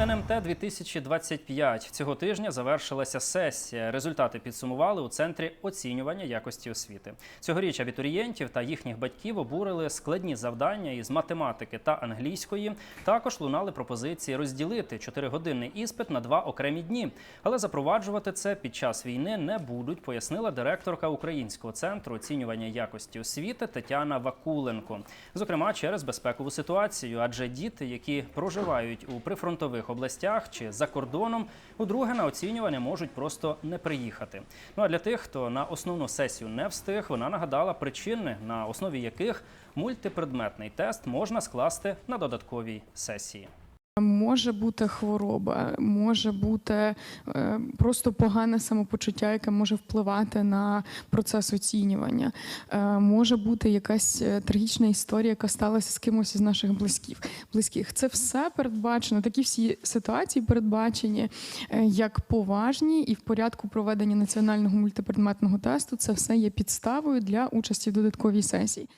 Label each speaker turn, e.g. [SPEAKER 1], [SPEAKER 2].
[SPEAKER 1] НМТ 2025 цього тижня завершилася сесія. Результати підсумували у центрі оцінювання якості освіти. Цьогоріч абітурієнтів та їхніх батьків обурили складні завдання із математики та англійської. Також лунали пропозиції розділити 4-годинний іспит на два окремі дні. Але запроваджувати це під час війни не будуть, пояснила директорка Українського центру оцінювання якості освіти Тетяна Вакуленко. Зокрема, через безпекову ситуацію, адже діти, які проживають у прифронтових областях чи за кордоном, удруге на оцінювання можуть просто не приїхати. Ну а для тих, хто на основну сесію не встиг, вона нагадала причини, на основі яких мультипредметний тест можна скласти на додатковій сесії.
[SPEAKER 2] Може бути хвороба, може бути е, просто погане самопочуття, яке може впливати на процес оцінювання. Е, може бути якась е, трагічна історія, яка сталася з кимось із наших близьких. Це все передбачено. Такі всі ситуації передбачені як поважні, і в порядку проведення національного мультипредметного тесту це все є підставою для участі в додатковій сесії.